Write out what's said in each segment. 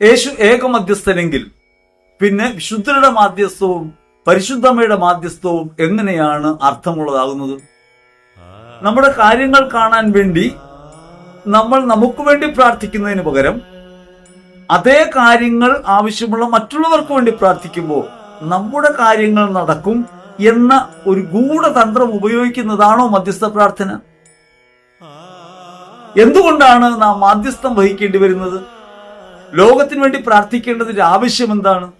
യേശു ഏക പിന്നെ വിശുദ്ധരുടെ മാധ്യസ്ഥവും പരിശുദ്ധമ്മയുടെ മാധ്യസ്ഥവും എങ്ങനെയാണ് അർത്ഥമുള്ളതാകുന്നത്? നമ്മുടെ കാര്യങ്ങൾ കാണാൻ വേണ്ടി നമ്മൾ നമുക്ക് വേണ്ടി പ്രാർത്ഥിക്കുന്നതിന് പകരം അതേ കാര്യങ്ങൾ ആവശ്യമുള്ള മറ്റുള്ളവർക്ക് വേണ്ടി പ്രാർത്ഥിക്കുമ്പോൾ നമ്മുടെ കാര്യങ്ങൾ നടക്കും എന്ന ഒരു ഗൂഢതന്ത്രം ഉപയോഗിക്കുന്നതാണോ മധ്യസ്ഥ പ്രാർത്ഥന? എന്തുകൊണ്ടാണ് നാം മാധ്യസ്ഥം വഹിക്കേണ്ടി വരുന്നത്? ലോകത്തിന് വേണ്ടി പ്രാർത്ഥിക്കേണ്ടതിന്റെ ആവശ്യം എന്താണ്?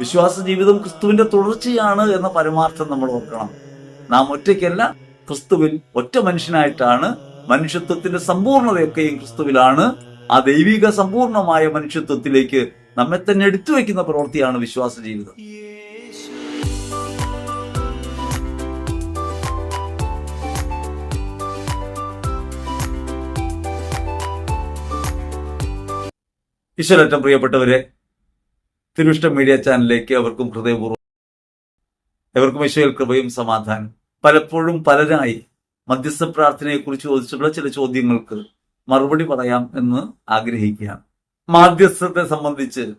വിശ്വാസ ജീവിതം ക്രിസ്തുവിന്റെ തുടർച്ചയാണ് എന്ന പരമാർത്ഥം നമ്മൾ ഓർക്കണം. നാം ഒറ്റയ്ക്കല്ല ക്രിസ്തുവിൽ ഒറ്റ മനുഷ്യനായിട്ടാണ് മനുഷ്യത്വത്തിന്റെ സമ്പൂർണതയൊക്കെയും ക്രിസ്തുവിലാണ്. ആ ദൈവിക സമ്പൂർണമായ മനുഷ്യത്വത്തിലേക്ക് നമ്മെ തന്നെ എടുത്തു വയ്ക്കുന്ന പ്രവൃത്തിയാണ് വിശ്വാസ ജീവിതം. ഈശ്വരറ്റം പ്രിയപ്പെട്ടവരെ തിരുവിഷ്ടം മീഡിയ ചാനലിലേക്ക് അവർക്കും ഹൃദയപൂർവം എവർക്കും ഈശ്വര കൃപയും സമാധാനം. പലപ്പോഴും പലരായി മധ്യസ്ഥ പ്രാർത്ഥനയെ കുറിച്ച് ചോദിച്ചിട്ടുള്ള ചില ചോദ്യങ്ങൾക്ക് മറുപടി പറയാം എന്ന് ആഗ്രഹിക്കുകയാണ്. മാധ്യസ്ഥത്തെ സംബന്ധിച്ച്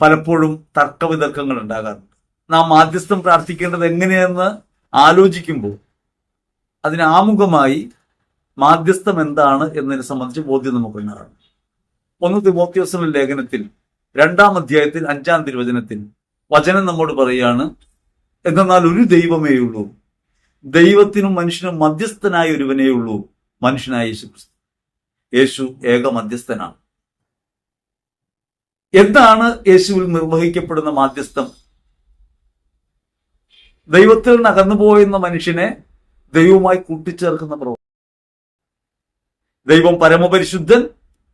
പലപ്പോഴും തർക്കവിതർക്കങ്ങൾ ഉണ്ടാകാറുണ്ട്. നാം മാധ്യസ്ഥം പ്രാർത്ഥിക്കേണ്ടത് എങ്ങനെയെന്ന് ആലോചിക്കുമ്പോൾ അതിന് ആമുഖമായി മാധ്യസ്ഥം എന്താണ് എന്നതിനെ സംബന്ധിച്ച് ബോധ്യം നമുക്കുണ്ടാകണം. ഒന്ന് തിമോത്യോസിന്റെ ലേഖനത്തിൽ രണ്ടാം അധ്യായത്തിൽ അഞ്ചാം തിരുവചനത്തിൽ വചനം നമ്മോട് പറയാണ് എന്നാൽ ഒരു ദൈവമേ ഉള്ളൂ. ദൈവത്തിനും മനുഷ്യനും മധ്യസ്ഥനായ ഒരുവനേ ഉള്ളൂ മനുഷ്യനായ യേശു യേശു ഏക മധ്യസ്ഥനാണ്. എന്താണ് യേശുവിൽ നിർവഹിക്കപ്പെടുന്ന മാധ്യസ്ഥം? ദൈവത്തിൽ നിന്ന് പോയുന്ന മനുഷ്യനെ ദൈവവുമായി കൂട്ടിച്ചേർക്കുന്ന പ്രവർത്തനം ദൈവം പരമപരിശുദ്ധൻ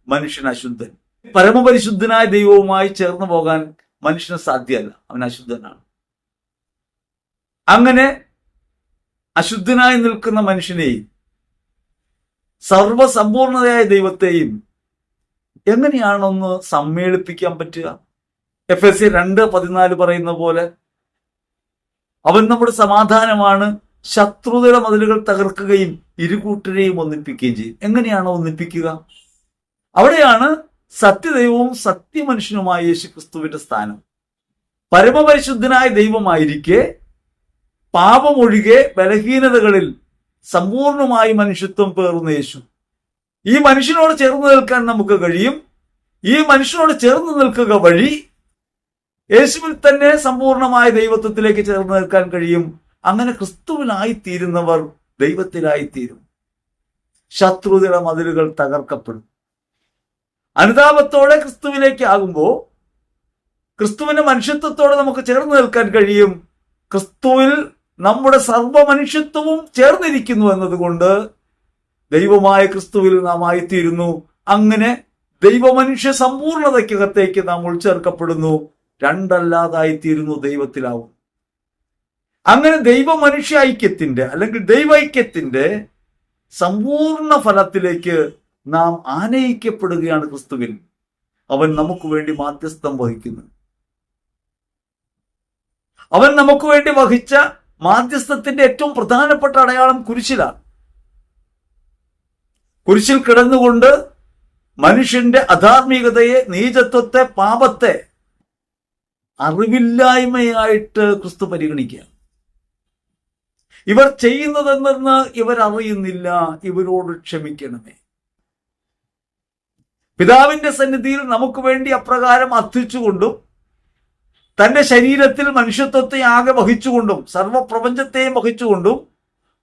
മനുഷ്യൻ അശുദ്ധൻ. പരമപരിശുദ്ധനായ ദൈവവുമായി ചേർന്ന് പോകാൻ മനുഷ്യന് സാധ്യമല്ല അവൻ അശുദ്ധനാണ്. അങ്ങനെ അശുദ്ധനായി നിൽക്കുന്ന മനുഷ്യനെയും സർവസമ്പൂർണതയായ ദൈവത്തെയും എങ്ങനെയാണൊന്ന് സമ്മേളിപ്പിക്കാൻ പറ്റുക? എഫ് എസ് സി രണ്ട് പതിനാല് പറയുന്ന പോലെ അവൻ നമ്മുടെ സമാധാനമാണ് ശത്രുതയുടെ മതിലുകൾ തകർക്കുകയും ഇരുകൂട്ടരെയും ഒന്നിപ്പിക്കുകയും ചെയ്യും. എങ്ങനെയാണ് ഒന്നിപ്പിക്കുക? അവിടെയാണ് സത്യദൈവവും സത്യമനുഷ്യനുമായ യേശു ക്രിസ്തുവിന്റെ സ്ഥാനം. പരമപരിശുദ്ധനായ ദൈവമായിരിക്കെ പാപമൊഴികെ ബലഹീനതകളിൽ സമ്പൂർണമായി മനുഷ്യത്വം പേറുന്ന യേശു. ഈ മനുഷ്യനോട് ചേർന്ന് നിൽക്കാൻ നമുക്ക് കഴിയും. ഈ മനുഷ്യനോട് ചേർന്ന് നിൽക്കുക വഴി യേശുവിൽ തന്നെ സമ്പൂർണമായ ദൈവത്വത്തിലേക്ക് ചേർന്ന് നിൽക്കാൻ കഴിയും. അങ്ങനെ ക്രിസ്തുവിനായി തീരുന്നവർ ദൈവത്തിലായിത്തീരും. ശത്രുതയുടെ മതിലുകൾ തകർക്കപ്പെടും. അനുതാപത്തോടെ ക്രിസ്തുവിലേക്ക് ആകുമ്പോൾ ക്രിസ്തുവിന്റെ മനുഷ്യത്വത്തോടെ നമുക്ക് ചേർന്ന് നിൽക്കാൻ കഴിയും. ക്രിസ്തുവിൽ നമ്മുടെ സർവ മനുഷ്യത്വവും ചേർന്നിരിക്കുന്നു എന്നതുകൊണ്ട് ദൈവമായ ക്രിസ്തുവിൽ നാം ആയിത്തീരുന്നു. അങ്ങനെ ദൈവമനുഷ്യ സമ്പൂർണതയ്ക്കകത്തേക്ക് നാം ഉൾച്ചേർക്കപ്പെടുന്നു. രണ്ടല്ലാതായിത്തീരുന്നു ദൈവത്തിലാവും. അങ്ങനെ ദൈവമനുഷ്യ ഐക്യത്തിന്റെ അല്ലെങ്കിൽ ദൈവൈക്യത്തിന്റെ സമ്പൂർണ ഫലത്തിലേക്ക് നാം ആനയിക്കപ്പെടുകയാണ് ക്രിസ്തുവിൽ. അവൻ നമുക്ക് വേണ്ടി മാധ്യസ്ഥം വഹിക്കുന്നു. അവൻ നമുക്ക് വേണ്ടി വഹിച്ച മാധ്യസ്ഥത്തിന്റെ ഏറ്റവും പ്രധാനപ്പെട്ട അടയാളം കുരിശിലാണ്. കുരിശിൽ കിടന്നുകൊണ്ട് മനുഷ്യന്റെ അധാർമികതയെ നീചത്വത്തെ പാപത്തെ അറിവില്ലായ്മയായിട്ട് ക്രിസ്തു പരിഗണിക്കുക ഇവർ ചെയ്യുന്നതെന്തെന്ന് ഇവർ അറിയുന്നില്ല ഇവരോട് ക്ഷമിക്കണമേ. പിതാവിന്റെ സന്നിധിയിൽ നമുക്ക് വേണ്ടി അപ്രകാരം അർത്ഥിച്ചുകൊണ്ടും തന്റെ ശരീരത്തിൽ മനുഷ്യത്വത്തെ ആകെ വഹിച്ചുകൊണ്ടും സർവപ്രപഞ്ചത്തെയും വഹിച്ചുകൊണ്ടും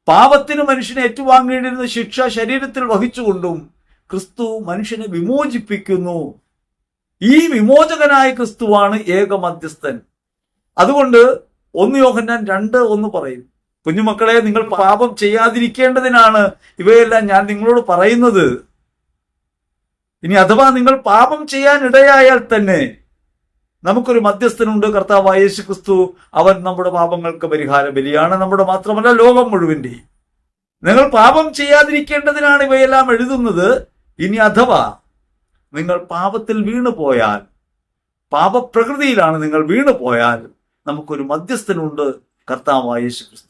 പാപത്തിന് മനുഷ്യനെ ഏറ്റുവാങ്ങേണ്ടിരുന്ന ശിക്ഷ ശരീരത്തിൽ വഹിച്ചുകൊണ്ടും ക്രിസ്തു മനുഷ്യനെ വിമോചിപ്പിക്കുന്നു. ഈ വിമോചകനായ ക്രിസ്തുവാണ് ഏക മധ്യസ്ഥൻ. അതുകൊണ്ട് ഒന്ന് യോഹന്നാൻ രണ്ട് ഒന്ന് പറയും. കുഞ്ഞുമക്കളെ നിങ്ങൾ പാപം ചെയ്യാതിരിക്കേണ്ടതിനാണ് ഇവയെല്ലാം ഞാൻ നിങ്ങളോട് പറയുന്നത്. ഇനി അഥവാ നിങ്ങൾ പാപം ചെയ്യാൻ ഇടയായാൽ തന്നെ നമുക്കൊരു മധ്യസ്ഥനുണ്ട് കർത്താവ് യേശു ക്രിസ്തു അവൻ നമ്മുടെ പാപങ്ങൾക്ക് പരിഹാര ബലിയാണ് നമ്മുടെ മാത്രമല്ല ലോകം മുഴുവന്റെ നിങ്ങൾ പാപം ചെയ്യാതിരിക്കേണ്ടതിനാണ് ഇവയെല്ലാം എഴുതുന്നത്. ഇനി അഥവാ നിങ്ങൾ പാപത്തിൽ വീണു പോയാൽ പാപപ്രകൃതിയിലാണ് നിങ്ങൾ വീണു പോയാൽ നമുക്കൊരു മധ്യസ്ഥനുണ്ട് കർത്താവായ യേശു ക്രിസ്തു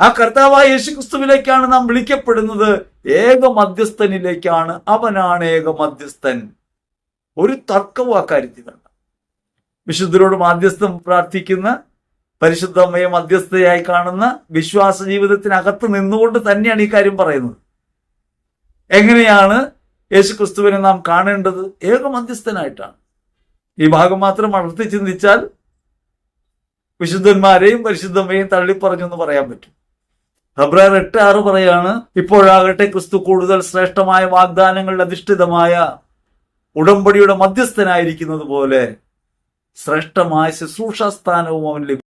ആ കർത്താവായ യേശു ക്രിസ്തുവിലേക്കാണ് നാം വിളിക്കപ്പെടുന്നത്. ഏക മധ്യസ്ഥനിലേക്കാണ്. അവനാണ് ഏക മധ്യസ്ഥൻ. ഒരു തർക്കവും അക്കാര്യത്തിൽ വേണ്ട. വിശുദ്ധരോട് മധ്യസ്ഥം പ്രാർത്ഥിക്കുന്ന പരിശുദ്ധമ്മയെ മധ്യസ്ഥയായി കാണുന്ന വിശ്വാസ ജീവിതത്തിനകത്ത് നിന്നുകൊണ്ട് തന്നെയാണ് ഈ കാര്യം പറയുന്നത്. എങ്ങനെയാണ് യേശു ക്രിസ്തുവിനെ നാം കാണേണ്ടത്? ഏക മധ്യസ്ഥനായിട്ടാണ്. ഈ ഭാഗം മാത്രം അടർത്തി ചിന്തിച്ചാൽ വിശുദ്ധന്മാരെയും പരിശുദ്ധമ്മയും തള്ളിപ്പറഞ്ഞെന്ന് പറയാൻ പറ്റും. ഫെബ്രുവരി എട്ട് ആറ് പറയാണ് ഇപ്പോഴാകട്ടെ ക്രിസ്തു കൂടുതൽ ശ്രേഷ്ഠമായ വാഗ്ദാനങ്ങളുടെ അധിഷ്ഠിതമായ ഉടമ്പടിയുടെ മധ്യസ്ഥനായിരിക്കുന്നത് പോലെ ശ്രേഷ്ഠമായ ശുശ്രൂഷാസ്ഥാനവും അവൻ ലഭിക്കും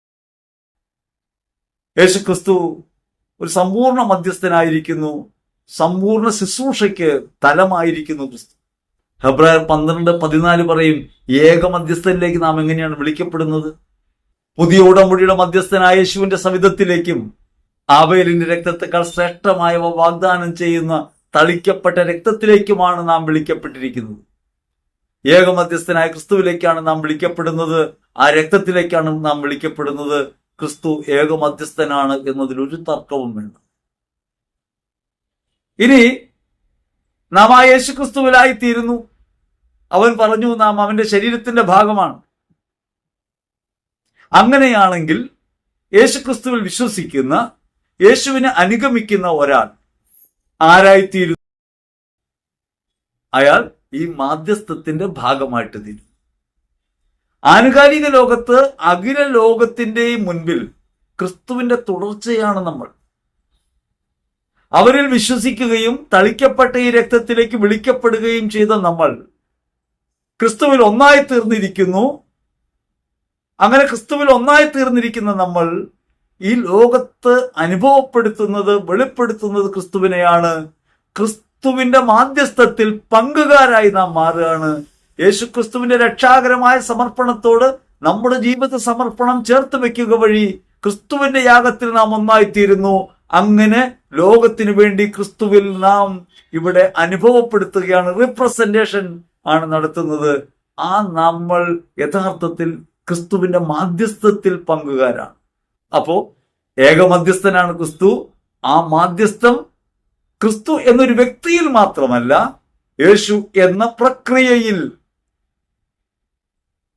യേശു ക്രിസ്തു ഒരു സമ്പൂർണ മധ്യസ്ഥനായിരിക്കുന്നു സമ്പൂർണ ശുശ്രൂഷയ്ക്ക് തലമായിരിക്കുന്നു ക്രിസ്തു. ഹെബ്രായർ പന്ത്രണ്ട് പതിനാല് പറയും ഏക മധ്യസ്ഥനിലേക്ക് നാം എങ്ങനെയാണ് വിളിക്കപ്പെടുന്നത്? പുതിയ ഉടമ്പടിയുടെ മധ്യസ്ഥനായ യേശുവിന്റെ സവിധത്തിലേക്കും ആബേലിന്റെ രക്തത്തെക്കാൾ ശ്രേഷ്ഠമായവ വാഗ്ദാനം ചെയ്യുന്ന തളിക്കപ്പെട്ട രക്തത്തിലേക്കുമാണ് നാം വിളിക്കപ്പെട്ടിരിക്കുന്നത്. ഏക മധ്യസ്ഥനായ ക്രിസ്തുവിലേക്കാണ് നാം വിളിക്കപ്പെടുന്നത്. ആ രക്തത്തിലേക്കാണ് നാം വിളിക്കപ്പെടുന്നത്. ക്രിസ്തു ഏക മധ്യസ്ഥനാണ് എന്നതിൽ ഒരു തർക്കവും വേണ്ട. ഇനി നാം ആ യേശു ക്രിസ്തുവിലായി തീരുന്നു അവൻ പറഞ്ഞു നാം അവന്റെ ശരീരത്തിന്റെ ഭാഗമാണ്. അങ്ങനെയാണെങ്കിൽ യേശുക്രിസ്തുവിൽ വിശ്വസിക്കുന്ന യേശുവിനെ അനുഗമിക്കുന്ന ഒരാൾ ആരായിത്തീരുന്നു അയാൾ ഈ മാധ്യസ്ഥത്തിന്റെ ഭാഗമായിട്ട് തീരും ആനുകാലിക ലോകത്ത് അഖില ലോകത്തിന്റെയും മുൻപിൽ ക്രിസ്തുവിന്റെ തുടർച്ചയാണ് നമ്മൾ. അവരിൽ വിശ്വസിക്കുകയും തളിക്കപ്പെട്ട ഈ രക്തത്തിലേക്ക് വിളിക്കപ്പെടുകയും ചെയ്ത നമ്മൾ ക്രിസ്തുവിൽ ഒന്നായി തീർന്നിരിക്കുന്നു. അങ്ങനെ ക്രിസ്തുവിൽ ഒന്നായി തീർന്നിരിക്കുന്ന നമ്മൾ ഈ ലോകത്ത് അനുഭവപ്പെടുത്തുന്നത് വെളിപ്പെടുത്തുന്നത് ക്രിസ്തുവിനെയാണ്. ക്രിസ്തുവിന്റെ മാധ്യസ്ഥത്തിൽ പങ്കുകാരായി നാം മാറുകയാണ്. യേശു ക്രിസ്തുവിന്റെ രക്ഷാകരമായ സമർപ്പണത്തോട് നമ്മുടെ ജീവിത സമർപ്പണം ചേർത്ത് വെക്കുക വഴി ക്രിസ്തുവിന്റെ യാഗത്തിൽ നാം ഒന്നായിത്തീരുന്നു. അങ്ങനെ ലോകത്തിനു വേണ്ടി ക്രിസ്തുവിൽ നാം ഇവിടെ അനുഭവപ്പെടുത്തുകയാണ് റിപ്രസെന്റേഷൻ ആണ് നടത്തുന്നത്. ആ നമ്മൾ യഥാർത്ഥത്തിൽ ക്രിസ്തുവിന്റെ മാധ്യസ്ഥത്തിൽ പങ്കുകാരാണ്. അപ്പോ ഏകമധ്യസ്ഥനാണ് ക്രിസ്തു. ആ മാധ്യസ്ഥം ക്രിസ്തു എന്നൊരു വ്യക്തിയിൽ മാത്രമല്ല യേശു എന്ന പ്രക്രിയയിൽ.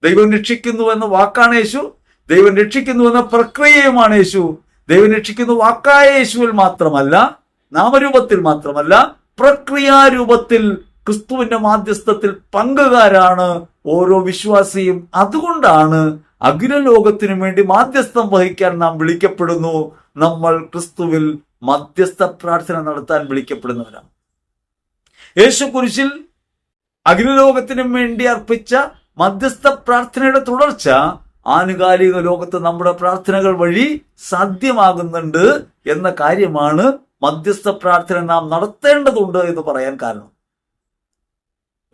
ദൈവം രക്ഷിക്കുന്നു എന്ന വാക്കാണ് യേശു. ദൈവം രക്ഷിക്കുന്നു എന്ന പ്രക്രിയയുമാണ് യേശു. ദൈവം രക്ഷിക്കുന്നു വാക്കായ യേശുവിൽ മാത്രമല്ല നാമരൂപത്തിൽ മാത്രമല്ല പ്രക്രിയാരൂപത്തിൽ ക്രിസ്തുവിന്റെ മാധ്യസ്ഥത്തിൽ പങ്കുകാരാണ് ഓരോ വിശ്വാസിയും. അതുകൊണ്ടാണ് അഖിലലോകത്തിനു വേണ്ടി മാധ്യസ്ഥം വഹിക്കാൻ നാം വിളിക്കപ്പെടുന്നു. നമ്മൾ ക്രിസ്തുവിൽ മധ്യസ്ഥ പ്രാർത്ഥന നടത്താൻ വിളിക്കപ്പെടുന്നവരാണ്. യേശു കുരിശിൽ അഖിലലോകത്തിനും വേണ്ടി അർപ്പിച്ച മധ്യസ്ഥ പ്രാർത്ഥനയുടെ തുടർച്ച ആനുകാലിക ലോകത്ത് നമ്മുടെ പ്രാർത്ഥനകൾ വഴി സാധ്യമാകുന്നുണ്ട് എന്ന കാര്യമാണ് മധ്യസ്ഥ പ്രാർത്ഥന നാം നടത്തേണ്ടതുണ്ട് എന്ന് പറയാൻ കാരണം.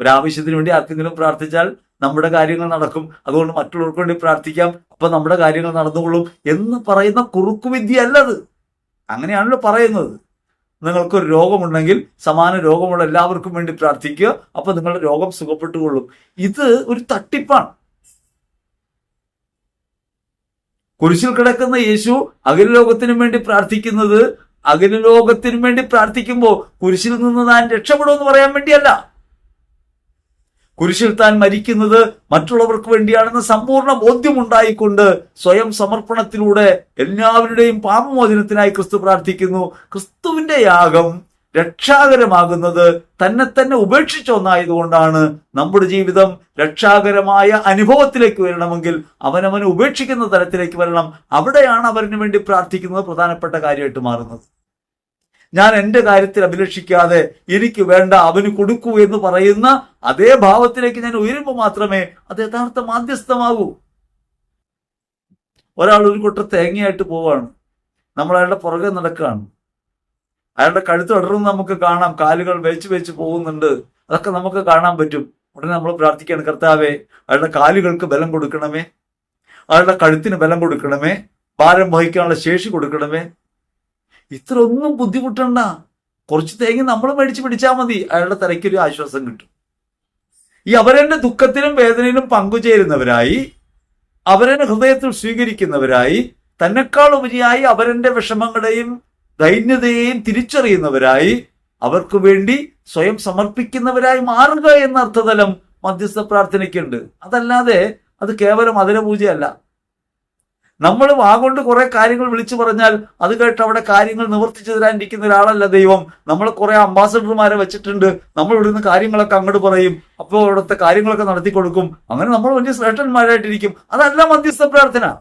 ഒരാവശ്യത്തിന് വേണ്ടി ആർക്കെങ്കിലും പ്രാർത്ഥിച്ചാൽ നമ്മുടെ കാര്യങ്ങൾ നടക്കും. അതുകൊണ്ട് മറ്റുള്ളവർക്ക് വേണ്ടി പ്രാർത്ഥിക്കാം. അപ്പൊ നമ്മുടെ കാര്യങ്ങൾ നടന്നുകൊള്ളും എന്ന് പറയുന്ന കുറുക്കുവിദ്യ അല്ലത് അങ്ങനെയാണല്ലോ പറയുന്നത്. നിങ്ങൾക്കൊരു രോഗമുണ്ടെങ്കിൽ സമാന രോഗമുള്ള എല്ലാവർക്കും വേണ്ടി പ്രാർത്ഥിക്കുക. അപ്പൊ നിങ്ങളുടെ രോഗം സുഖപ്പെട്ടുകൊള്ളും. ഇത് ഒരു തട്ടിപ്പാണ്. കുരിശിൽ കിടക്കുന്ന യേശു അഖില ലോകത്തിനും വേണ്ടി പ്രാർത്ഥിക്കുന്നത് അഖില ലോകത്തിനും വേണ്ടി പ്രാർത്ഥിക്കുമ്പോൾ കുരിശിൽ നിന്ന് താൻ രക്ഷപ്പെടുമെന്ന് പറയാൻ വേണ്ടിയല്ല. കുരിശിൽ താൻ മരിക്കുന്നത് മറ്റുള്ളവർക്ക് വേണ്ടിയാണെന്ന് സമ്പൂർണ ബോധ്യമുണ്ടായിക്കൊണ്ട് സ്വയം സമർപ്പണത്തിലൂടെ എല്ലാവരുടെയും പാപമോചനത്തിനായി ക്രിസ്തു പ്രാർത്ഥിക്കുന്നു. ക്രിസ്തുവിന്റെ യാഗം രക്ഷാകരമാകുന്നത് തന്നെ തന്നെ ഉപേക്ഷിച്ച ഒന്നായതുകൊണ്ടാണ് നമ്മുടെ ജീവിതം രക്ഷാകരമായ അനുഭവത്തിലേക്ക് വരണമെങ്കിൽ അവനവനെ ഉപേക്ഷിക്കുന്ന തരത്തിലേക്ക് വരണം. അവിടെയാണ് അവന് വേണ്ടി പ്രാർത്ഥിക്കുന്നത്. പ്രധാനപ്പെട്ട കാര്യമായിട്ട് മാറുന്നത്. ഞാൻ എന്റെ കാര്യത്തിൽ അഭിലക്ഷിക്കാതെ എനിക്ക് വേണ്ട അവന് കൊടുക്കൂ എന്ന് പറയുന്ന അതേ ഭാവത്തിലേക്ക് ഞാൻ ഉയരുമ്പോൾ മാത്രമേ അത് യഥാർത്ഥ മാധ്യസ്ഥമാകൂ. ഒരാൾ ഒരു കുട്ട തേങ്ങയായിട്ട് പോവാണ്. നമ്മൾ അയാളുടെ പുറകെ നടക്കുകയാണ്. അയാളുടെ കഴുത്ത് ഇടറുന്ന നമുക്ക് കാണാം. കാലുകൾ വെച്ച് വെച്ച് പോകുന്നുണ്ട്. അതൊക്കെ നമുക്ക് കാണാൻ പറ്റും. ഉടനെ നമ്മൾ പ്രാർത്ഥിക്കുകയാണ് കർത്താവേ അയാളുടെ കാലുകൾക്ക് ബലം കൊടുക്കണമേ. അയാളുടെ കഴുത്തിന് ബലം കൊടുക്കണമേ. ഭാരം വഹിക്കാനുള്ള ശേഷി കൊടുക്കണമേ. ഇത്ര ഒന്നും ബുദ്ധിമുട്ടണ്ട. കുറച്ച് തേങ്ങ നമ്മൾ മേടിച്ച് പിടിച്ചാൽ മതി. അയാളുടെ തലയ്ക്കൊരു ആശ്വാസം കിട്ടും. ഈ അവരെന്റെ ദുഃഖത്തിനും വേദനയിലും പങ്കുചേരുന്നവരായി അവരനെ ഹൃദയത്തിൽ സ്വീകരിക്കുന്നവരായി തന്നെക്കാൾ ഉപരിയായി അവരെന്റെ വിഷമങ്ങളെയും ദൈന്യതയെയും തിരിച്ചറിയുന്നവരായി അവർക്ക് വേണ്ടി സ്വയം സമർപ്പിക്കുന്നവരായി മാറുക എന്ന അർത്ഥതലം മധ്യസ്ഥ പ്രാർത്ഥനയ്ക്കുണ്ട്. അതല്ലാതെ അത് കേവലം മധുരപൂജയല്ല. നമ്മൾ വാഗൊണ്ട് കുറെ കാര്യങ്ങൾ വിളിച്ചു പറഞ്ഞാൽ അത് കേട്ട് അവിടെ കാര്യങ്ങൾ നിവർത്തിച്ചു തരാനിരിക്കുന്ന ഒരാളല്ല ദൈവം. നമ്മൾ കുറെ അംബാസഡർമാരെ വെച്ചിട്ടുണ്ട്. നമ്മൾ ഇവിടുന്ന് കാര്യങ്ങളൊക്കെ അങ്ങോട്ട് പറയും. അപ്പോൾ ഇവിടുത്തെ കാര്യങ്ങളൊക്കെ നടത്തി കൊടുക്കും. അങ്ങനെ നമ്മൾ വലിയ ശ്രേഷ്ഠന്മാരായിട്ടിരിക്കും. അതല്ല മധ്യസ്ഥ പ്രാർത്ഥന.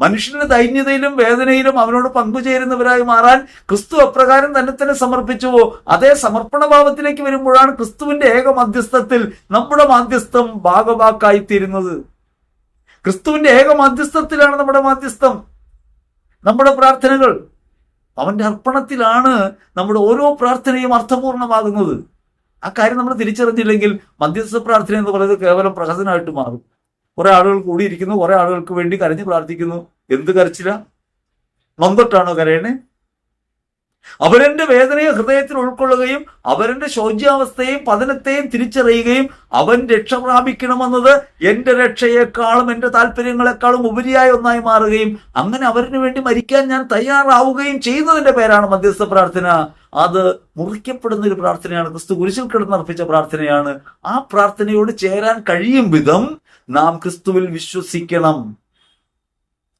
മനുഷ്യന്റെ ദൈന്യതയിലും വേദനയിലും അവനോട് പങ്കുചേരുന്നവരായി മാറാൻ ക്രിസ്തു അപ്രകാരം തന്നെ തന്നെ സമർപ്പിച്ചുവോ? അതേ സമർപ്പണ ഭാവത്തിലേക്ക് വരുമ്പോഴാണ് ക്രിസ്തുവിന്റെ ഏക മധ്യസ്ഥത്തിൽ നമ്മുടെ മാധ്യസ്ഥം ഭാഗവാക്കായി തീരുന്നത് ക്രിസ്തുവിന്റെ ഏക മധ്യസ്ഥത്തിലാണ് നമ്മുടെ മധ്യസ്ഥം. നമ്മുടെ പ്രാർത്ഥനകൾ. അവന്റെ അർപ്പണത്തിലാണ് നമ്മുടെ ഓരോ പ്രാർത്ഥനയും അർത്ഥപൂർണമാകുന്നത്. ആ കാര്യം നമ്മൾ തിരിച്ചറിഞ്ഞില്ലെങ്കിൽ മധ്യസ്ഥ പ്രാർത്ഥന എന്ന് പറയുന്നത് കേവലം പ്രഹസനമായിട്ട് മാറും. കുറെ ആളുകൾ കൂടിയിരിക്കുന്നു കുറെ ആളുകൾക്ക് വേണ്ടി കരഞ്ഞു പ്രാർത്ഥിക്കുന്നു. എന്ത് കരച്ചില്ല നൊന്തൊട്ടാണോ കരയണേ? അവരന്റെ വേദനയെ ഹൃദയത്തിൽ ഉൾക്കൊള്ളുകയും അവരന്റെ ശോച്യാവസ്ഥയെയും പതനത്തെയും തിരിച്ചറിയുകയും അവൻ രക്ഷ പ്രാപിക്കണമെന്നത് എന്റെ രക്ഷയെക്കാളും എന്റെ താല്പര്യങ്ങളെക്കാളും ഉപരിയായ ഒന്നായി മാറുകയും അങ്ങനെ അവരിന് വേണ്ടി മരിക്കാൻ ഞാൻ തയ്യാറാവുകയും ചെയ്യുന്നതിന്റെ പേരാണ് മധ്യസ്ഥ പ്രാർത്ഥന. അത് മുറിക്കപ്പെടുന്ന ഒരു പ്രാർത്ഥനയാണ്. ക്രിസ്തു കുരിശിൽ കിടന്നർപ്പിച്ച പ്രാർത്ഥനയാണ്. ആ പ്രാർത്ഥനയോട് ചേരാൻ കഴിയും വിധം നാം ക്രിസ്തുവിൽ വിശ്വസിക്കണം.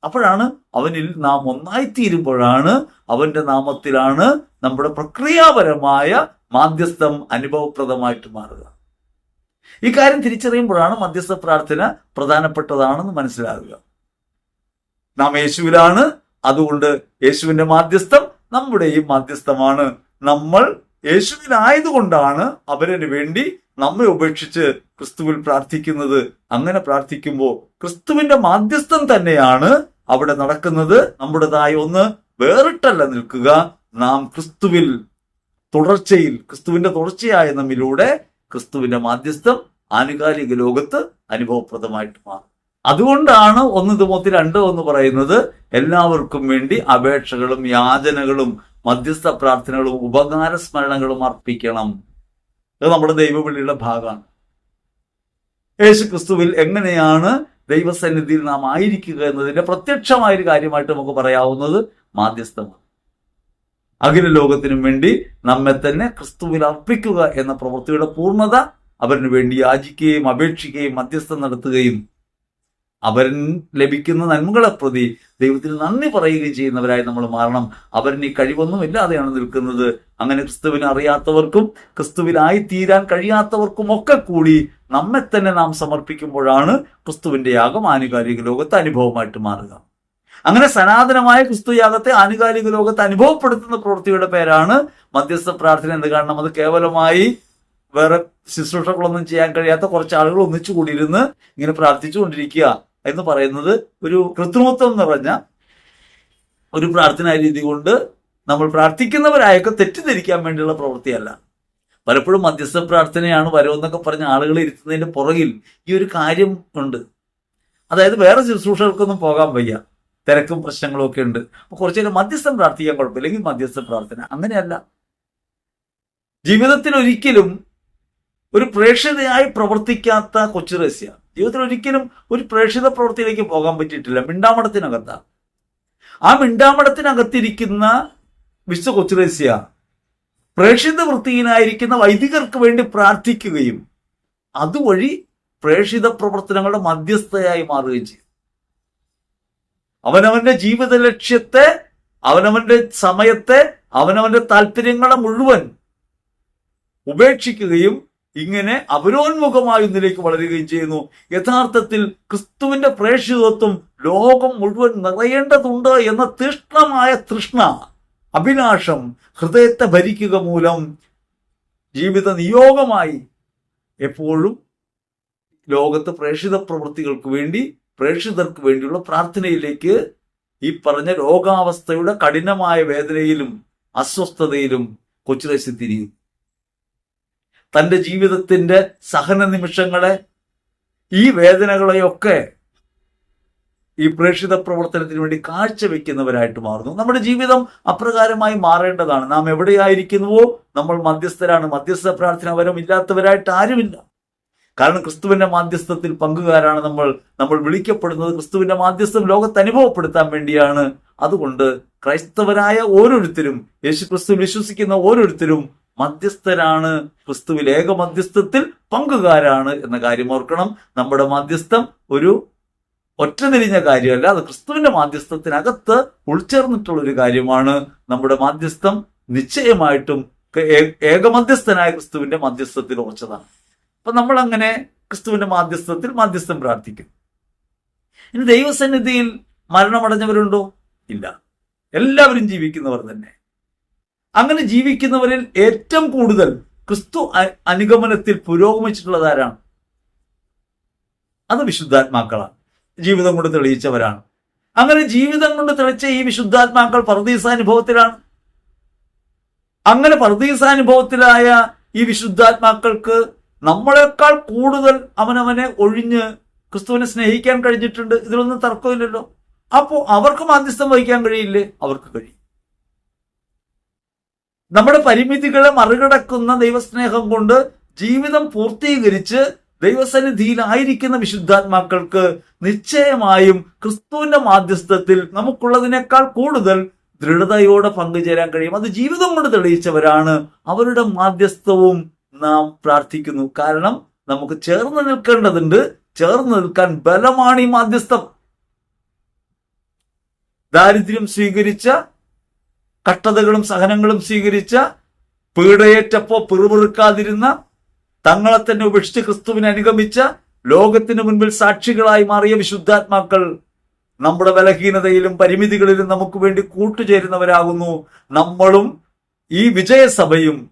അപ്പോഴാണ് അവനിൽ നാം ഒന്നായിത്തീരുമ്പോഴാണ് അവന്റെ നാമത്തിലാണ് നമ്മുടെ പ്രക്രിയാപരമായ മാധ്യസ്ഥം അനുഭവപ്രദമായിട്ട് മാറുക. ഈ കാര്യം തിരിച്ചറിയുമ്പോഴാണ് മധ്യസ്ഥ പ്രാർത്ഥന പ്രധാനപ്പെട്ടതാണെന്ന് മനസ്സിലാകുക. നാം യേശുവിലാണ്. അതുകൊണ്ട് യേശുവിന്റെ മാധ്യസ്ഥം നമ്മുടെയും മാധ്യസ്ഥമാണ്. നമ്മൾ യേശുവിനായതുകൊണ്ടാണ് അവരന് വേണ്ടി നമ്മെ ഉപേക്ഷിച്ച് ക്രിസ്തുവിൽ പ്രാർത്ഥിക്കുന്നത്. അങ്ങനെ പ്രാർത്ഥിക്കുമ്പോൾ ക്രിസ്തുവിന്റെ മാധ്യസ്ഥം തന്നെയാണ് അവിടെ നടക്കുന്നത്. നമ്മുടേതായ ഒന്ന് വേറിട്ടല്ല നിൽക്കുക. നാം ക്രിസ്തുവിൽ തുടർച്ചയിൽ ക്രിസ്തുവിന്റെ തുടർച്ചയായ നമ്മിലൂടെ ക്രിസ്തുവിന്റെ മാധ്യസ്ഥം ആനുകാലിക ലോകത്ത് അനുഭവപ്രദമായിട്ട് മാറും. അതുകൊണ്ടാണ് ഒന്ന് തുമത്തി രണ്ട് എന്ന് പറയുന്നത്. എല്ലാവർക്കും വേണ്ടി അപേക്ഷകളും യാചനകളും മധ്യസ്ഥ പ്രാർത്ഥനകളും ഉപകാര സ്മരണകളും അർപ്പിക്കണം. അത് നമ്മുടെ ദൈവവിളിയുടെ ഭാഗമാണ്. യേശു ക്രിസ്തുവിൽ എങ്ങനെയാണ് ദൈവസന്നിധിയിൽ നാം ആയിരിക്കുക എന്നതിന്റെ പ്രത്യക്ഷമായ ഒരു കാര്യമായിട്ട് നമുക്ക് പറയാവുന്നത് മാധ്യസ്ഥമാണ്. അഖില ലോകത്തിനും വേണ്ടി നമ്മെ തന്നെ ക്രിസ്തുവിൽ അർപ്പിക്കുക എന്ന പ്രവൃത്തിയുടെ പൂർണത അവരിന് വേണ്ടി യാചിക്കുകയും അപേക്ഷിക്കുകയും മധ്യസ്ഥം നടത്തുകയും അവരിൽ ലഭിക്കുന്ന നന്മകളെ പ്രതി ദൈവത്തിന് നന്ദി പറയുകയും ചെയ്യുന്നവരായി നമ്മൾ മാറണം. അവരിന് ഈ കഴിവൊന്നും ഇല്ലാതെയാണ് നിൽക്കുന്നത്. അങ്ങനെ ക്രിസ്തുവിനെ അറിയാത്തവർക്കും ക്രിസ്തുവിനായി തീരാൻ കഴിയാത്തവർക്കും ഒക്കെ കൂടി നമ്മെ തന്നെ നാം സമർപ്പിക്കുമ്പോഴാണ് ക്രിസ്തുവിന്റെ യാഗം ആനുകാലിക ലോകത്ത് അനുഭവമായിട്ട് മാറുക. അങ്ങനെ സനാതനമായ ക്രിസ്തു യാഗത്തെ ആനുകാലിക ലോകത്ത് അനുഭവപ്പെടുത്തുന്ന പ്രവൃത്തിയുടെ പേരാണ് മധ്യസ്ഥ പ്രാർത്ഥന എന്ന്. കാരണം അത് കേവലമായി വേറെ ശുശ്രൂഷകളൊന്നും ചെയ്യാൻ കഴിയാത്ത കുറച്ച് ആളുകൾ ഒന്നിച്ചു കൂടിയിരുന്ന് ഇങ്ങനെ പ്രാർത്ഥിച്ചുകൊണ്ടിരിക്കുക. എന്ന് പറയുന്നത് ഒരു കൃത്രിമത്വം നിറഞ്ഞ ഒരു പ്രാർത്ഥനാ രീതി കൊണ്ട് നമ്മൾ പ്രാർത്ഥിക്കുന്നവരായൊക്കെ തെറ്റിദ്ധരിക്കാൻ വേണ്ടിയുള്ള പ്രവൃത്തിയല്ല. പലപ്പോഴും മധ്യസ്ഥ പ്രാർത്ഥനയാണ് വരവെന്നൊക്കെ പറഞ്ഞ ആളുകൾ ഇരുത്തുന്നതിന്റെ പുറകിൽ ഈ ഒരു കാര്യം ഉണ്ട്. അതായത് വേറെ ശുശ്രൂഷകൾക്കൊന്നും പോകാൻ വയ്യ. തിരക്കും പ്രശ്നങ്ങളും ഒക്കെ ഉണ്ട്. അപ്പോൾ കുറച്ചു നേരം മധ്യസ്ഥം പ്രാർത്ഥിക്കാൻ കുഴപ്പമില്ലെങ്കിൽ മധ്യസ്ഥ പ്രാർത്ഥന. അങ്ങനെയല്ല. ജീവിതത്തിൽ ഒരിക്കലും ഒരു പ്രേക്ഷിതയായി പ്രവർത്തിക്കാത്ത കൊച്ചു റസ്യ ജീവിതത്തിൽ ഒരിക്കലും ഒരു പ്രേക്ഷിത പ്രവൃത്തിയിലേക്ക് പോകാൻ പറ്റിയിട്ടില്ല. മിണ്ടാമടത്തിനകത്താണ് ആ മിണ്ടാമടത്തിനകത്തിരിക്കുന്ന വിശ്വ കൊച്ചുരേസ്യ പ്രേക്ഷിത വൃത്തിയിലായിരിക്കുന്ന വൈദികർക്ക് വേണ്ടി പ്രാർത്ഥിക്കുകയും അതുവഴി പ്രേക്ഷിത പ്രവർത്തനങ്ങളുടെ മധ്യസ്ഥയായി മാറുകയും ചെയ്തു. അവനവന്റെ ജീവിത ലക്ഷ്യത്തെ അവനവന്റെ സമയത്തെ അവനവന്റെ താല്പര്യങ്ങളെ മുഴുവൻ ഉപേക്ഷിക്കുകയും ഇങ്ങനെ അവരോന്മുഖമായ ഒന്നിലേക്ക് വളരുകയും ചെയ്യുന്നു. യഥാർത്ഥത്തിൽ ക്രിസ്തുവിന്റെ പ്രേക്ഷിതത്വം ലോകം മുഴുവൻ നിറയേണ്ടതുണ്ട് എന്ന തീഷ്ണമായ തൃഷ്ണ അഭിലാഷം ഹൃദയത്തെ ഭരിക്കുക മൂലം ജീവിത നിയോഗമായി എപ്പോഴും ലോകത്ത് പ്രേക്ഷിത പ്രവൃത്തികൾക്ക് വേണ്ടി പ്രേക്ഷിതർക്ക് വേണ്ടിയുള്ള പ്രാർത്ഥനയിലേക്ക് ഈ പറഞ്ഞ രോഗാവസ്ഥയുടെ കഠിനമായ വേദനയിലും അസ്വസ്ഥതയിലും കൊച്ചുരശി തിരിയും തന്റെ ജീവിതത്തിന്റെ സഹന നിമിഷങ്ങളെ ഈ വേദനകളെയൊക്കെ ഈ പ്രേക്ഷിത പ്രവർത്തനത്തിന് വേണ്ടി കാഴ്ചവെക്കുന്നവരായിട്ട് മാറുന്നു. നമ്മുടെ ജീവിതം അപ്രകാരമായി മാറേണ്ടതാണ്. നാം എവിടെയായിരിക്കുന്നുവോ നമ്മൾ മധ്യസ്ഥരാണ്. മധ്യസ്ഥ പ്രാർത്ഥന വരം ഇല്ലാത്തവരായിട്ട് ആരുമില്ല. കാരണം ക്രിസ്തുവിന്റെ മാധ്യസ്ഥത്തിൽ പങ്കുകാരാണ് നമ്മൾ. നമ്മൾ വിളിക്കപ്പെടുന്നത് ക്രിസ്തുവിന്റെ മാധ്യസ്ഥം ലോകത്ത് അനുഭവപ്പെടുത്താൻ വേണ്ടിയാണ്. അതുകൊണ്ട് ക്രൈസ്തവരായ ഓരോരുത്തരും യേശു ക്രിസ്തു വിശ്വസിക്കുന്ന ഓരോരുത്തരും മധ്യസ്ഥരാണ് ക്രിസ്തുവിൽ. ഏക മധ്യസ്ഥത്തിൽ പങ്കുകാരാണ് എന്ന കാര്യം ഓർക്കണം. നമ്മുടെ മധ്യസ്ഥം ഒരു ഒറ്റ നിരിഞ്ഞ കാര്യമല്ല. അത് ക്രിസ്തുവിന്റെ മാധ്യസ്ഥത്തിനകത്ത് ഉൾച്ചേർന്നിട്ടുള്ള ഒരു കാര്യമാണ്. നമ്മുടെ മാധ്യസ്ഥം നിശ്ചയമായിട്ടും ഏകമധ്യസ്ഥനായ ക്രിസ്തുവിന്റെ മധ്യസ്ഥത്തിൽ ഉറച്ചതാണ്. അപ്പൊ നമ്മൾ അങ്ങനെ ക്രിസ്തുവിന്റെ മാധ്യസ്ഥത്തിൽ മാധ്യസ്ഥം പ്രാർത്ഥിക്കും. ഇനി ദൈവസന്നിധിയിൽ മരണമടഞ്ഞവരുണ്ടോ? ഇല്ല. എല്ലാവരും ജീവിക്കുന്നവർ തന്നെ. അങ്ങനെ ജീവിക്കുന്നവരിൽ ഏറ്റവും കൂടുതൽ ക്രിസ്തു അനുഗമനത്തിൽ പുരോഗമിച്ചിട്ടുള്ളത് ആരാണ് അത് വിശുദ്ധാത്മാക്കളാണ്. ജീവിതം കൊണ്ട് തെളിയിച്ചവരാണ്. അങ്ങനെ ജീവിതം കൊണ്ട് തെളിച്ച ഈ വിശുദ്ധാത്മാക്കൾ പർദീസാനുഭവത്തിലാണ്. അങ്ങനെ പർദീസാനുഭവത്തിലായ ഈ വിശുദ്ധാത്മാക്കൾക്ക് നമ്മളെക്കാൾ കൂടുതൽ അവനവനെ ഒഴിഞ്ഞ് ക്രിസ്തുവിനെ സ്നേഹിക്കാൻ കഴിഞ്ഞിട്ടുണ്ട്. ഇതിലൊന്നും തർക്കമില്ലല്ലോ. അപ്പോൾ അവർക്ക് മാധ്യസ്ഥം വഹിക്കാൻ കഴിയില്ലേ? അവർക്ക് കഴിയും. നമ്മുടെ പരിമിതികളെ മറികടക്കുന്ന ദൈവസ്നേഹം കൊണ്ട് ജീവിതം പൂർത്തീകരിച്ച് ദൈവസന്നിധിയിലായിരിക്കുന്ന വിശുദ്ധാത്മാക്കൾക്ക് നിശ്ചയമായും ക്രിസ്തുവിന്റെ മാധ്യസ്ഥത്തിൽ നമുക്കുള്ളതിനേക്കാൾ കൂടുതൽ ദൃഢതയോടെ പങ്കുചേരാൻ കഴിയും. അത് ജീവിതം കൊണ്ട് തെളിയിച്ചവരാണ്. അവരുടെ മാധ്യസ്ഥവും നാം പ്രാർത്ഥിക്കുന്നു. കാരണം നമുക്ക് ചേർന്ന് നിൽക്കേണ്ടതുണ്ട്. ചേർന്ന് നിൽക്കാൻ ബലമാണ് ഈ മാധ്യസ്ഥം. ദാരിദ്ര്യം സ്വീകരിച്ച കഷ്ടതകളും സഹനങ്ങളും സ്വീകരിച്ച പീഡയേറ്റപ്പോ പിറുപിറുക്കാതിരുന്ന തങ്ങളെ തന്നെ ഉപേക്ഷിച്ച് ക്രിസ്തുവിനെ അനുഗമിച്ച ലോകത്തിന് മുൻപിൽ സാക്ഷികളായി മാറിയ വിശുദ്ധാത്മാക്കൾ നമ്മുടെ ബലഹീനതയിലും പരിമിതികളിലും നമുക്ക് വേണ്ടി കൂട്ടുചേരുന്നവരാകുന്നു. നമ്മളും ഈ വിജയസഭയും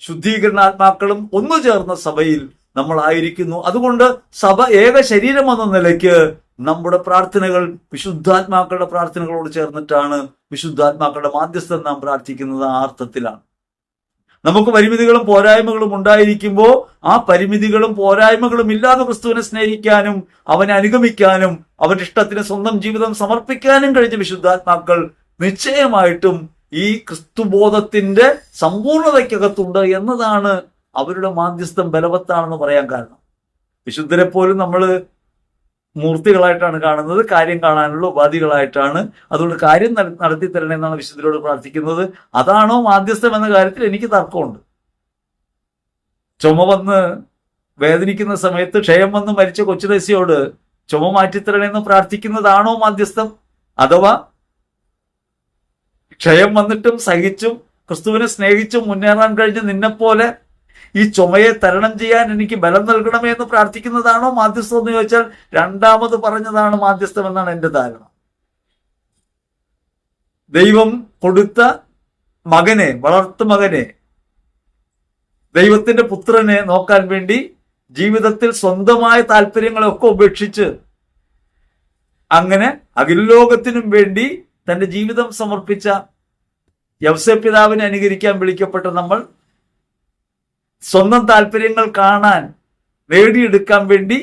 ശുദ്ധീകരണാത്മാക്കളും ഒന്നു ചേർന്ന സഭയിൽ നമ്മളായിരിക്കുന്നു. അതുകൊണ്ട് സഭ ഏക ശരീരം എന്ന നിലയ്ക്ക് നമ്മുടെ പ്രാർത്ഥനകൾ വിശുദ്ധാത്മാക്കളുടെ പ്രാർത്ഥനകളോട് ചേർന്നിട്ടാണ് വിശുദ്ധാത്മാക്കളുടെ മാധ്യസ്ഥം നാം പ്രാർത്ഥിക്കുന്നത് ആ അർത്ഥത്തിലാണ്. നമുക്ക് പരിമിതികളും പോരായ്മകളും ഉണ്ടായിരിക്കുമ്പോൾ ആ പരിമിതികളും പോരായ്മകളും ഇല്ലാതെ ക്രിസ്തുവിനെ സ്നേഹിക്കാനും അവനെ അനുഗമിക്കാനും അവന്റെ ഇഷ്ടത്തിന് സ്വന്തം ജീവിതം സമർപ്പിക്കാനും കഴിഞ്ഞ വിശുദ്ധാത്മാക്കൾ നിശ്ചയമായിട്ടും ഈ ക്രിസ്തുബോധത്തിന്റെ സമ്പൂർണതയ്ക്കകത്തുണ്ട് എന്നതാണ് അവരുടെ മാധ്യസ്ഥം ബലവത്താണെന്ന് പറയാൻ കാരണം. വിശുദ്ധരെ പോലും നമ്മൾ മൂർത്തികളായിട്ടാണ് കാണുന്നത് കാര്യം കാണാനുള്ള ഉപാധികളായിട്ടാണ്. അതുകൊണ്ട് കാര്യം നടത്തി തരണേ എന്നാണ് വിശുദ്ധരോട് പ്രാർത്ഥിക്കുന്നത്. അതാണോ മാധ്യസ്ഥം എന്ന കാര്യത്തിൽ എനിക്ക് തർക്കമുണ്ട്. ചുമ വന്ന് വേദനിക്കുന്ന സമയത്ത് ക്ഷയം വന്ന് മരിച്ച കൊച്ചുദേശിയോട് ചുമ മാറ്റിത്തരണേന്ന് പ്രാർത്ഥിക്കുന്നതാണോ മാധ്യസ്ഥം? അഥവാ ക്ഷയം വന്നിട്ടും സഹിച്ചും ക്രിസ്തുവിനെ സ്നേഹിച്ചും മുന്നേറാൻ കഴിഞ്ഞ് നിന്നെപ്പോലെ ഈ ചുമയെ തരണം ചെയ്യാൻ എനിക്ക് ബലം നൽകണമേ എന്ന് പ്രാർത്ഥിക്കുന്നതാണോ മാധ്യസ്ഥം എന്ന് ചോദിച്ചാൽ രണ്ടാമത് പറഞ്ഞതാണ് മാധ്യസ്ഥം എന്നാണ് എന്റെ ധാരണ. ദൈവം കൊടുത്ത മകനെ വളർത്തു മകനെ ദൈവത്തിന്റെ പുത്രനെ നോക്കാൻ വേണ്ടി ജീവിതത്തിൽ സ്വന്തമായ താല്പര്യങ്ങളൊക്കെ ഉപേക്ഷിച്ച് അങ്ങനെ അഖിലോകത്തിനും വേണ്ടി തന്റെ ജീവിതം സമർപ്പിച്ച യവസപിതാവിനെ അനുകരിക്കാൻ വിളിക്കപ്പെട്ട നമ്മൾ സ്വന്തം താല്പര്യങ്ങൾ കാണാൻ നേടിയെടുക്കാൻ വേണ്ടി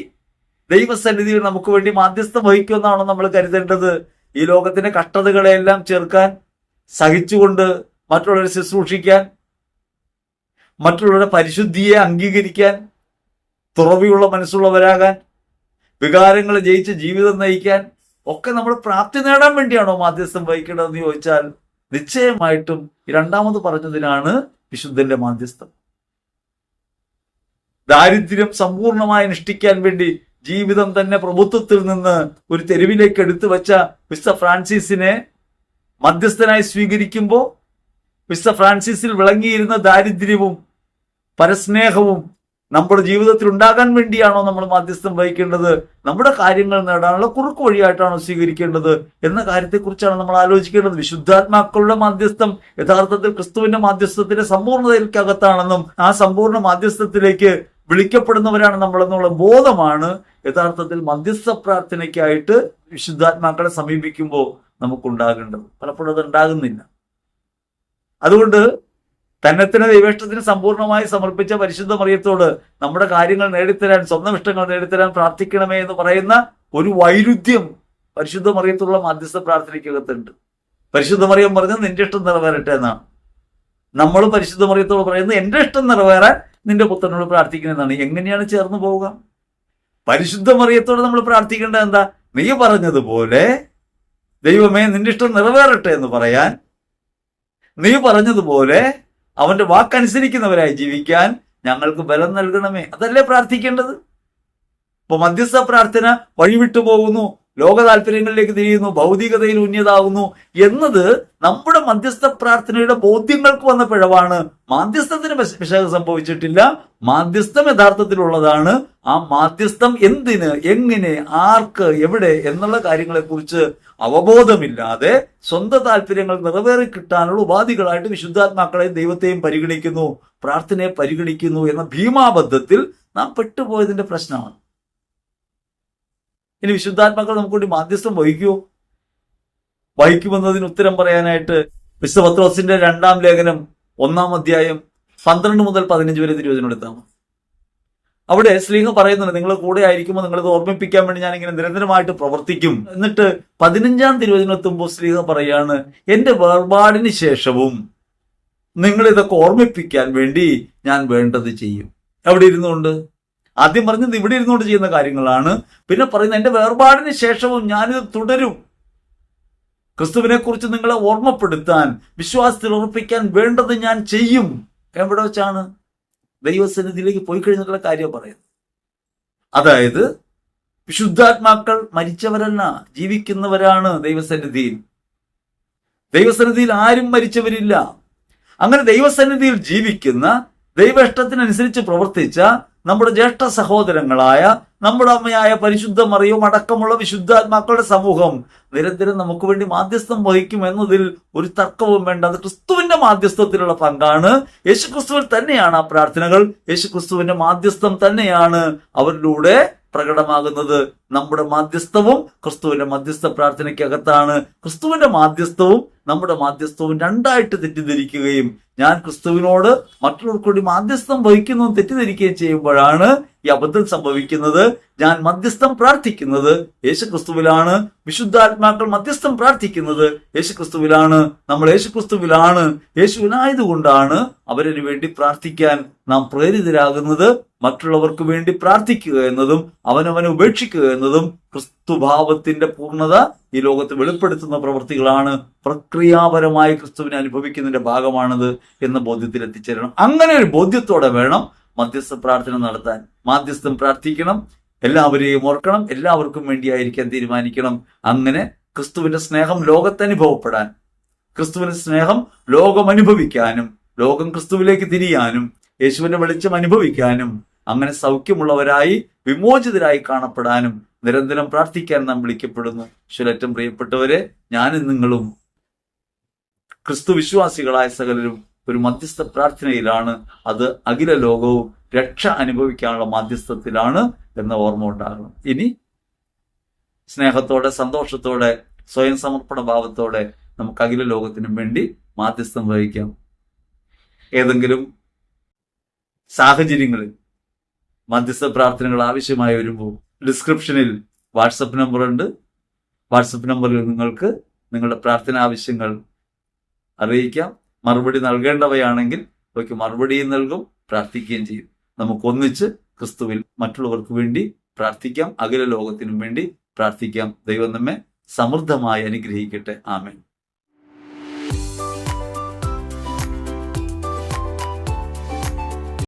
ദൈവസന്നിധിയിൽ നമുക്ക് വേണ്ടി മാധ്യസ്ഥം വഹിക്കുമെന്നാണോ നമ്മൾ കരുതേണ്ടത്. ഈ ലോകത്തിന്റെ കഷ്ടതകളെല്ലാം ചേർക്കാൻ സഹിച്ചുകൊണ്ട് മറ്റുള്ളവരെ ശുശ്രൂഷിക്കാൻ മറ്റുള്ളവരുടെ പരിശുദ്ധിയെ അംഗീകരിക്കാൻ തുറവിയുള്ള മനസ്സുള്ളവരാകാൻ വികാരങ്ങൾ ജയിച്ച് ജീവിതം നയിക്കാൻ ഒക്കെ നമ്മൾ പ്രാപ്തി നേടാൻ വേണ്ടിയാണോ മാധ്യസ്ഥം വഹിക്കേണ്ടതെന്ന് ചോദിച്ചാൽ നിശ്ചയമായിട്ടും രണ്ടാമത് പറഞ്ഞതിനാണ് വിശുദ്ധന്റെ മാധ്യസ്ഥം. ദാരിദ്ര്യം സമ്പൂർണമായി നിഷ്ഠിക്കാൻ വേണ്ടി ജീവിതം തന്നെ പ്രഭുത്വത്തിൽ നിന്ന് ഒരു തെരുവിലേക്ക് എടുത്തു വെച്ച മിസ്റ്റർ ഫ്രാൻസിസിനെ മധ്യസ്ഥനായി സ്വീകരിക്കുമ്പോൾ മിസ്റ്റർ ഫ്രാൻസിസിൽ വിളങ്ങിയിരുന്ന ദാരിദ്ര്യവും പരസ്നേഹവും നമ്മുടെ ജീവിതത്തിൽ ഉണ്ടാകാൻ വേണ്ടിയാണോ നമ്മൾ മധ്യസ്ഥം വഹിക്കേണ്ടത്? നമ്മുടെ കാര്യങ്ങൾ നേടാനുള്ള കുറുക്ക് വഴിയായിട്ടാണോ സ്വീകരിക്കേണ്ടത്? എന്ന കാര്യത്തെക്കുറിച്ചാണ് നമ്മൾ ആലോചിക്കേണ്ടത്. വിശുദ്ധാത്മാക്കളുടെ മധ്യസ്ഥം യഥാർത്ഥത്തിൽ ക്രിസ്തുവിന്റെ മാധ്യസ്ഥത്തിന്റെ സമ്പൂർണതയിലേക്കകത്താണെന്നും ആ സമ്പൂർണ മാധ്യസ്ഥത്തിലേക്ക് വിളിക്കപ്പെടുന്നവരാണ് നമ്മളെന്നുള്ള ബോധമാണ് യഥാർത്ഥത്തിൽ മധ്യസ്ഥ പ്രാർത്ഥനയ്ക്കായിട്ട് വിശുദ്ധാത്മാക്കളെ സമീപിക്കുമ്പോൾ നമുക്കുണ്ടാകേണ്ടത്. പലപ്പോഴും അത് ഉണ്ടാകുന്നില്ല. അതുകൊണ്ട് തന്നെത്തിന് ദൈവേഷ്ടത്തിന് സമ്പൂർണമായി സമർപ്പിച്ച പരിശുദ്ധ മറിയത്തോട് നമ്മുടെ കാര്യങ്ങൾ നേടിത്തരാൻ സ്വന്തം ഇഷ്ടങ്ങൾ നേടിത്തരാൻ പ്രാർത്ഥിക്കണമേ എന്ന് പറയുന്ന ഒരു വൈരുദ്ധ്യം പരിശുദ്ധ മറിയത്തുള്ള മധ്യസ്ഥ പ്രാർത്ഥനയ്ക്കകത്തുണ്ട്. പരിശുദ്ധ മറിയം പറഞ്ഞത് നിന്റെ ഇഷ്ടം നിറവേറട്ടെ എന്നാണ്. നമ്മൾ പരിശുദ്ധ മറിയത്തോട് പറയുന്നത് എന്റെ ഇഷ്ടം നിറവേറാൻ നിന്റെ പുത്രനോട് പ്രാർത്ഥിക്കുന്നതാണ്. എങ്ങനെയാണ് ചേർന്ന് പോവുക? പരിശുദ്ധ മറിയത്തോട് നമ്മൾ പ്രാർത്ഥിക്കേണ്ടത് എന്താ? നീ പറഞ്ഞതുപോലെ ദൈവമേ നിന്റെ ഇഷ്ടം നിറവേറട്ടെ എന്ന് പറയാൻ നീ പറഞ്ഞതുപോലെ അവന്റെ വാക്കനുസരിക്കുന്നവരായി ജീവിക്കാൻ ഞങ്ങൾക്ക് ബലം നൽകണമേ. അതല്ലേ പ്രാർത്ഥിക്കേണ്ടത്? ഇപ്പൊ മധ്യസ്ഥ പ്രാർത്ഥന വഴിവിട്ടു പോകുന്നു. ലോക താല്പര്യങ്ങളിലേക്ക് തിരിയുന്നു ഭൗതികതയിൽ ഉന്നതാകുന്നു എന്നത് നമ്മുടെ മധ്യസ്ഥ പ്രാർത്ഥനയുടെ ബോധ്യങ്ങൾക്ക് വന്ന പിഴവാണ്. മാധ്യസ്ഥത്തിന് വിശേഷം സംഭവിച്ചിട്ടില്ല. മാധ്യസ്ഥം യഥാർത്ഥത്തിലുള്ളതാണ്. ആ മാധ്യസ്ഥം എന്തിന് എങ്ങനെ ആർക്ക് എവിടെ എന്നുള്ള കാര്യങ്ങളെക്കുറിച്ച് അവബോധമില്ലാതെ സ്വന്തം താല്പര്യങ്ങൾ നിറവേറി കിട്ടാനുള്ള ഉപാധികളായിട്ട് വിശുദ്ധാത്മാക്കളെ ദൈവത്തെയും പരിഗണിക്കുന്നു പ്രാർത്ഥനയെ പരിഗണിക്കുന്നു എന്ന ഭീമാബദ്ധത്തിൽ നാം പെട്ടുപോയതിന്റെ പ്രശ്നമാണ്. ഇനി വിശുദ്ധാത്മാക്കൾ നമുക്ക് വേണ്ടി മാധ്യസ്ഥം വഹിക്കുമോ വഹിക്കുമെന്നതിന് ഉത്തരം പറയാനായിട്ട് വിശുദ്ധ പത്രോസിന്റെ രണ്ടാം ലേഖനം ഒന്നാം അധ്യായം പന്ത്രണ്ട് മുതൽ പതിനഞ്ച് വരെ തിരുവചനം എടുത്താൽ മതി അവിടെ സ്ലീഹ പറയുന്നുണ്ട് നിങ്ങൾ കൂടെ ആയിരിക്കുമ്പോൾ നിങ്ങളിത് ഓർമ്മിപ്പിക്കാൻ വേണ്ടി ഞാൻ ഇങ്ങനെ നിരന്തരമായിട്ട് പ്രവർത്തിക്കും. എന്നിട്ട് പതിനഞ്ചാം തിരുവചനം എത്തുമ്പോൾ സ്ലീഹ പറയാണ് എന്റെ വേർപാടിന് ശേഷവും നിങ്ങളിതൊക്കെ ഓർമ്മിപ്പിക്കാൻ വേണ്ടി ഞാൻ വേണ്ടത് ചെയ്യും. എവിടെ ഇരുന്നുകൊണ്ട്? ആദ്യം പറഞ്ഞത് ഇവിടെ ഇരുന്നുകൊണ്ട് ചെയ്യുന്ന കാര്യങ്ങളാണ്. പിന്നെ പറയുന്നത് എന്റെ വേർപാടിന് ശേഷവും ഞാനിത് തുടരും. ക്രിസ്തുവിനെക്കുറിച്ച് നിങ്ങളെ ഓർമ്മപ്പെടുത്താൻ വിശ്വാസത്തിൽ ഉറപ്പിക്കാൻ വേണ്ടത് ഞാൻ ചെയ്യും. എവിടെ വെച്ചാണ് ദൈവസന്നിധിയിലേക്ക് പോയി കഴിഞ്ഞിട്ടുള്ള കാര്യം പറയുന്നത്. അതായത് വിശുദ്ധാത്മാക്കൾ മരിച്ചവരല്ല ജീവിക്കുന്നവരാണ് ദൈവസന്നിധിയിൽ. ദൈവസന്നിധിയിൽ ആരും മരിച്ചവരില്ല. അങ്ങനെ ദൈവസന്നിധിയിൽ ജീവിക്കുന്ന ദൈവ ഇഷ്ടത്തിനനുസരിച്ച് പ്രവർത്തിച്ച നമ്മുടെ ജ്യേഷ്ഠ സഹോദരങ്ങളായ നമ്മുടെ അമ്മയായ പരിശുദ്ധ മറിയും അടക്കമുള്ള വിശുദ്ധാത്മാക്കളുടെ സമൂഹം നിരന്തരം നമുക്ക് വേണ്ടി മാധ്യസ്ഥം വഹിക്കും എന്നതിൽ ഒരു തർക്കവും വേണ്ട. അത് ക്രിസ്തുവിന്റെ മാധ്യസ്ഥത്തിലുള്ള പങ്കാണ്. യേശു ക്രിസ്തുവിൽ തന്നെയാണ് ആ പ്രാർത്ഥനകൾ. യേശു ക്രിസ്തുവിന്റെ മാധ്യസ്ഥം തന്നെയാണ് അവരിലൂടെ പ്രകടമാകുന്നത്. നമ്മുടെ മാധ്യസ്ഥവും ക്രിസ്തുവിന്റെ മധ്യസ്ഥ പ്രാർത്ഥനയ്ക്കകത്താണ്. ക്രിസ്തുവിന്റെ മാധ്യസ്ഥവും നമ്മുടെ മാധ്യസ്ഥവും രണ്ടായിട്ട് തെറ്റിദ്ധരിക്കുകയും ഞാൻ ക്രിസ്തുവിനോട് മറ്റുള്ളവർക്ക് വേണ്ടി മാധ്യസ്ഥം വഹിക്കുന്നു തെറ്റിദ്ധരിക്കുകയും ചെയ്യുമ്പോഴാണ് ഈ അബദ്ധം സംഭവിക്കുന്നത്. ഞാൻ മധ്യസ്ഥം പ്രാർത്ഥിക്കുന്നത് യേശു ക്രിസ്തുവിലാണ് വിശുദ്ധാത്മാക്കൾ മധ്യസ്ഥം പ്രാർത്ഥിക്കുന്നത് യേശു ക്രിസ്തുവിലാണ് നമ്മൾ യേശു ക്രിസ്തുവിലാണ് യേശുവിനായതുകൊണ്ടാണ് അവരിന് വേണ്ടി പ്രാർത്ഥിക്കാൻ നാം പ്രേരിതരാകുന്നത്. മറ്റുള്ളവർക്ക് വേണ്ടി പ്രാർത്ഥിക്കുക എന്നതും അവനവനെ ഉപേക്ഷിക്കുക എന്നതും ക്രിസ്തുഭാവത്തിന്റെ പൂർണത ഈ ലോകത്ത് വെളിപ്പെടുത്തുന്ന പ്രവൃത്തികളാണ്. പ്രക്രിയാപരമായി ക്രിസ്തുവിനെ അനുഭവിക്കുന്നതിന്റെ ഭാഗമാണത്. എന്ന ബോധ്യത്തിൽ എത്തിച്ചേരണം അങ്ങനെ ഒരു ബോധ്യത്തോടെ വേണം മധ്യസ്ഥ പ്രാർത്ഥന നടത്താൻ. മാധ്യസ്ഥം പ്രാർത്ഥിക്കണം എല്ലാവരെയും ഓർക്കണം എല്ലാവർക്കും വേണ്ടിയായിരിക്കാൻ തീരുമാനിക്കണം. അങ്ങനെ ക്രിസ്തുവിന്റെ സ്നേഹം ലോകത്തനുഭവപ്പെടാൻ ക്രിസ്തുവിന്റെ സ്നേഹം ലോകം അനുഭവിക്കാനും ലോകം ക്രിസ്തുവിലേക്ക് തിരിയാനും യേശുവിന്റെ വെളിച്ചം അനുഭവിക്കാനും അങ്ങനെ സൗഖ്യമുള്ളവരായി വിമോചിതരായി കാണപ്പെടാനും നിരന്തരം പ്രാർത്ഥിക്കാൻ നാം വിളിക്കപ്പെടുന്നു. ശുലറ്റം പ്രിയപ്പെട്ടവരെ ഞാനും നിങ്ങളും ക്രിസ്തു വിശ്വാസികളായ സകലരും ഒരു മധ്യസ്ഥ പ്രാർത്ഥനയിലാണ് അത് അഖില ലോകവും രക്ഷ അനുഭവിക്കാനുള്ള മധ്യസ്ഥത്തിലാണ് എന്ന ഓർമ്മ ഉണ്ടാകണം. ഇനി സ്നേഹത്തോടെ സന്തോഷത്തോടെ സ്വയം സമർപ്പണ ഭാവത്തോടെ നമുക്ക് അഖില ലോകത്തിനും വേണ്ടി മാധ്യസ്ഥം വഹിക്കാം. ഏതെങ്കിലും സാഹചര്യങ്ങളിൽ മധ്യസ്ഥ പ്രാർത്ഥനകൾ ആവശ്യമായി വരുമ്പോൾ ഡിസ്ക്രിപ്ഷനിൽ വാട്സപ്പ് നമ്പർ ഉണ്ട്. വാട്സപ്പ് നമ്പറിൽ നിങ്ങൾക്ക് നിങ്ങളുടെ പ്രാർത്ഥന ആവശ്യങ്ങൾ അറിയിക്കാം. മറുപടി നൽകേണ്ടവയാണെങ്കിൽ അവയ്ക്ക് മറുപടിയും നൽകും പ്രാർത്ഥിക്കുകയും ചെയ്യും. നമുക്കൊന്നിച്ച് ക്രിസ്തുവിൽ മറ്റുള്ളവർക്ക് വേണ്ടി പ്രാർത്ഥിക്കാം അഖില ലോകത്തിനും വേണ്ടി പ്രാർത്ഥിക്കാം. ദൈവം നമ്മെ സമൃദ്ധമായി അനുഗ്രഹിക്കട്ടെ. ആമേൻ.